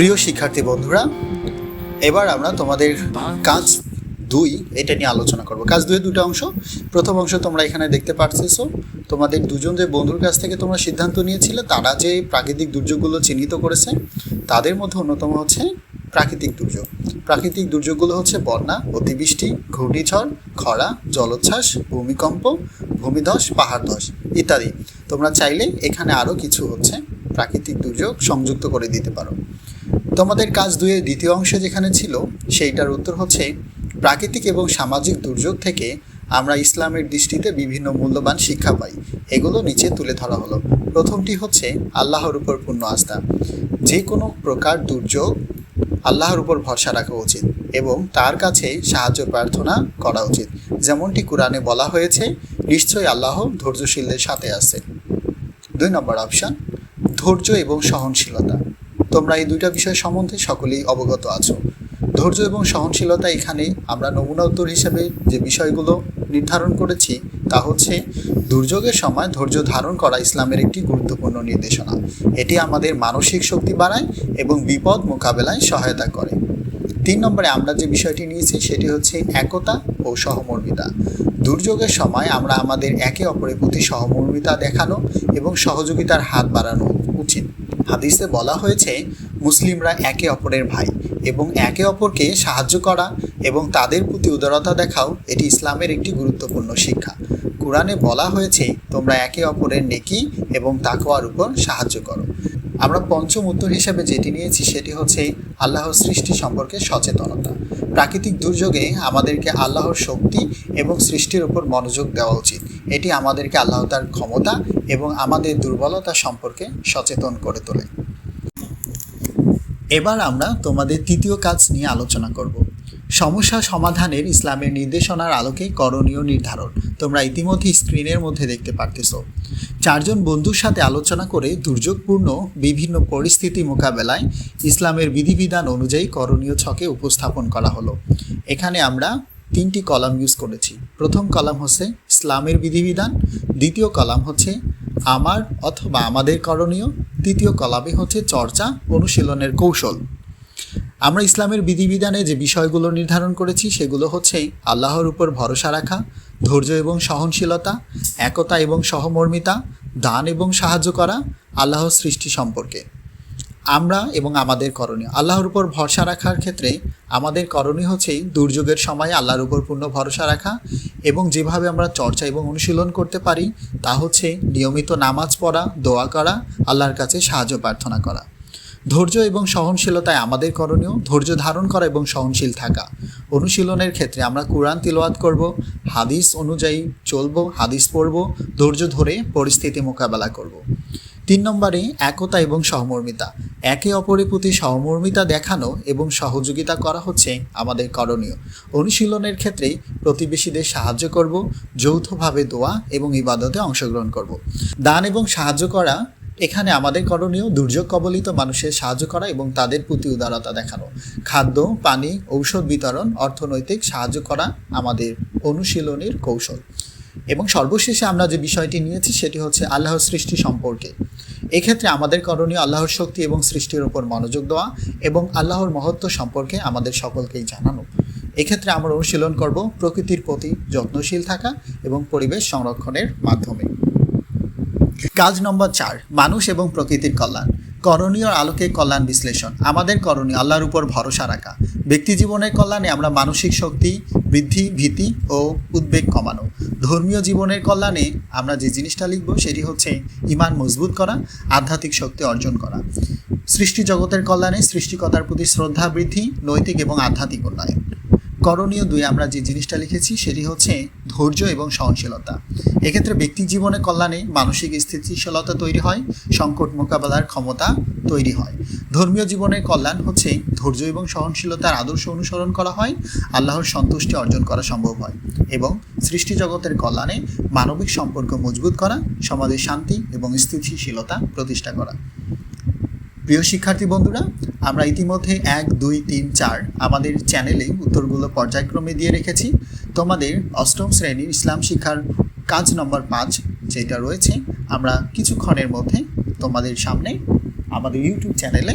প্রিয় শিক্ষার্থী বন্ধুরা, এবার আমরা তোমাদের কাজ দুই এটা নিয়ে আলোচনা করব। কাজ দুই দুটো অংশ। প্রথম অংশ তোমরা এখানে দেখতে পারতেছো তোমাদের দুজন যে বন্ধুর কাছ থেকে তোমরা সিদ্ধান্ত নিয়েছিলে, তারা যে প্রাকৃতিক দুর্যোগগুলো চিহ্নিত করেছে, তাদের মধ্যে অন্যতম হচ্ছে প্রাকৃতিক দুর্যোগ। প্রাকৃতিক দুর্যোগগুলো হচ্ছে বন্যা, অতিবৃষ্টি, ঘূর্ণিঝড়, খরা, জলোচ্ছ্বাস, ভূমিকম্প, ভূমিধস, পাহাড় ধস ইত্যাদি। তোমরা চাইলে এখানে আরও কিছু হচ্ছে প্রাকৃতিক দুর্যোগ সংযুক্ত করে দিতে পারো। তোমাদের কাজ দুয়ের দ্বিতীয় অংশে যেখানে ছিল, সেইটার উত্তর হচ্ছে প্রাকৃতিক এবং সামাজিক দুর্যোগ থেকে আমরা ইসলামের দৃষ্টিতে বিভিন্ন মূল্যবান শিক্ষা পাই। এগুলো নিচে তুলে ধরা হলো। প্রথমটি হচ্ছে আল্লাহর উপর পূর্ণ আস্থা। যে কোনো প্রকার দুর্যোগ আল্লাহর উপর ভরসা রাখা উচিত এবং তার কাছে সাহায্য প্রার্থনা করা উচিত। যেমনটি কোরআনে বলা হয়েছে, নিশ্চয়ই আল্লাহ ধৈর্যশীলদের সাথে আছে দুই নম্বর অপশন, ধৈর্য এবং সহনশীলতা। তোমরা এই দুইটা বিষয় সম্বন্ধে সকলেই অবগত আছো। ধৈর্য এবং সহনশীলতা এখানে আমরা নমুনা উত্তর হিসেবে যে বিষয়গুলো নির্ধারণ করেছি, তা হচ্ছে দুর্যোগের সময় ধৈর্য ধারণ করা ইসলামের একটি গুরুত্বপূর্ণ নির্দেশনা। এটি আমাদের মানসিক শক্তি বাড়ায় এবং বিপদ মোকাবেলায় সহায়তা করে। তিন নম্বরে আমরা যে বিষয়টি নিয়েছি, সেটি হচ্ছে একতা ও সহমর্মিতা। দুর্যোগের সময় আমরা আমাদের একে অপরের প্রতি সহমর্মিতা দেখানো এবং সহযোগিতার হাত বাড়ানো উচিত। হাদিসে বলা হয়েছে, মুসলিমরা একে অপরের ভাই এবং একে অপরকে সাহায্য করা এবং তাদের প্রতি উদারতা দেখাও, এটি ইসলামের একটি গুরুত্বপূর্ণ শিক্ষা। কোরআনে বলা হয়েছে, তোমরা একে অপরের নেকি এবং তাকওয়ার উপর সাহায্য করো। আমরা পঞ্চম উত্তর হিসেবে যেটি নিয়েছি সেটি হচ্ছে আল্লাহর সৃষ্টি সম্পর্কে সচেতনতা। প্রাকৃতিক দুর্যোগে আমাদেরকে আল্লাহর শক্তি এবং সৃষ্টির উপর মনোযোগ দেওয়া উচিত। এটি আমাদেরকে আল্লাহ তার ক্ষমতা এবং আমাদের দুর্বলতা সম্পর্কে সচেতন করে তোলে। এবার আমরা তোমাদের তৃতীয় কাজ নিয়ে আলোচনা করব। সমস্যা সমাধানের ইসলামের নির্দেশনার আলোকে করণীয় নির্ধারণ। তোমরা ইতিমধ্যে স্ক্রিনের মধ্যে দেখতে পারতেছ। চারজন বন্ধুর সাথে আলোচনা করে দুর্যোগপূর্ণ বিভিন্ন পরিস্থিতি মোকাবেলায় ইসলামের বিধিবিধান অনুযায়ী করণীয় ছকে উপস্থাপন করা হলো। এখানে আমরা তিনটি কলাম ইউজ করেছি। প্রথম কলাম হচ্ছে ইসলামের বিধিবিধান। দ্বিতীয় কলাম হচ্ছে আমার অথবা আমাদের করণীয়। তৃতীয় কলামে হচ্ছে চর্চা, অনুশীলনের কৌশল। আমরা ইসলামের বিধিবিধানে যে বিষয়গুলো নির্ধারণ করেছি, সেগুলো হচ্ছে আল্লাহর উপর ভরসা রাখা, ধৈর্য এবং সহনশীলতা, একতা এবং সহমর্মিতা, দান এবং সাহায্য করা, আল্লাহর সৃষ্টি সম্পর্কে। আমরা এবং আমাদের করণীয়। আল্লাহর উপর ভরসা রাখার ক্ষেত্রে আমাদের করণীয় হচ্ছে দুর্যোগের সময় আল্লাহর উপর পূর্ণ ভরসা রাখা এবং যেভাবে আমরা চর্চা এবং অনুশীলন করতে পারি, তা হচ্ছে নিয়মিত নামাজ পড়া, দোয়া করা, আল্লাহর কাছে সাহায্য প্রার্থনা করা। ধৈর্য এবং সহনশীলতায় আমাদের করণীয়। ধৈর্য ধারণ করা এবং সহনশীল থাকা। অনুশীলনের ক্ষেত্রে আমরা কোরআন তিলওয়াত করব, হাদিস অনুযায়ী চলব, হাদিস পড়ব, ধৈর্য ধরে পরিস্থিতি মোকাবেলা করব। তিন নম্বরে একতা এবং সহমর্মিতা। একে অপরের প্রতি সহমর্মিতা দেখানো এবং সহযোগিতা করা হচ্ছে আমাদের করণীয়। অনুশীলনের ক্ষেত্রে প্রতিবেশীদের সাহায্য করব, যৌথভাবে দোয়া এবং ইবাদতে অংশগ্রহণ করব। দান এবং সাহায্য করা এখানে আমাদের করণীয় দুর্যোগ কবলিত মানুষের সাহায্য করা এবং তাদের প্রতি উদারতা দেখানো। খাদ্য, পানি, ঔষধ বিতরণ, অর্থনৈতিক সাহায্য করা আমাদের অনুশীলনের কৌশল। এবং সর্বশেষে আমরা যে বিষয়টি নিয়েছি সেটি হচ্ছে আল্লাহর সৃষ্টি সম্পর্কে। এক্ষেত্রে আমাদের করণীয় আল্লাহর শক্তি এবং সৃষ্টির উপর মনোযোগ দেওয়া এবং আল্লাহর মহত্ব সম্পর্কে আমাদের সকলকেই জানানো। এক্ষেত্রে আমরা অনুশীলন করব প্রকৃতির প্রতি যত্নশীল থাকা এবং পরিবেশ সংরক্ষণের মাধ্যমে। কাজ নম্বর চার, মানুষ এবং প্রকৃতির কল্যাণ। করণীয় আলোকে কল্যাণ বিশ্লেষণ। আমাদের করণীয়, আল্লাহর উপর ভরসা রাখা। ব্যক্তি জীবনের কল্যাণে আমরা মানসিক শক্তি, বৃদ্ধি, ভীতি ও উদ্বেগ কমানো। ধর্মীয় জীবনের কল্যাণে আমরা যে জিনিসটা লিখব সেটি হচ্ছে ইমান মজবুত করা, আধ্যাত্মিক শক্তি অর্জন করা। সৃষ্টি জগতের কল্যাণে সৃষ্টিকতার প্রতি শ্রদ্ধা, বৃদ্ধি, নৈতিক এবং আধ্যাত্মিক উন্নয়ন। করণীয় দুই আমরা যে জিনিসটা লিখেছি সেটি হচ্ছে ধৈর্য এবং সহনশীলতা। এক্ষেত্রে ব্যক্তি জীবনে কল্যাণে মানসিক স্থিতিশীলতা তৈরি হয়, সংকট মোকাবেলার ক্ষমতা তৈরি হয়। ধর্মীয় জীবনের কল্যাণ হচ্ছে ধৈর্য এবং সহনশীলতার আদর্শ অনুসরণ করা হয়, আল্লাহর সন্তুষ্টি অর্জন করা সম্ভব হয় এবং সৃষ্টি জগতের কল্যাণে মানবিক সম্পর্ক মজবুত করা সমাজের শান্তি এবং স্থিতিশীলতা প্রতিষ্ঠা করা। প্রিয় শিক্ষার্থী বন্ধুরা, আমরা ইতিমধ্যে এক, দুই, তিন, চার আমাদের চ্যানেলে উত্তরগুলো পর্যায়ক্রমে দিয়ে রেখেছি। তোমাদের অষ্টম শ্রেণির ইসলাম শিক্ষার কাজ নম্বর পাঁচ যেটা রয়েছে, আমরা কিছুক্ষণের মধ্যে তোমাদের সামনে আমাদের ইউটিউব চ্যানেলে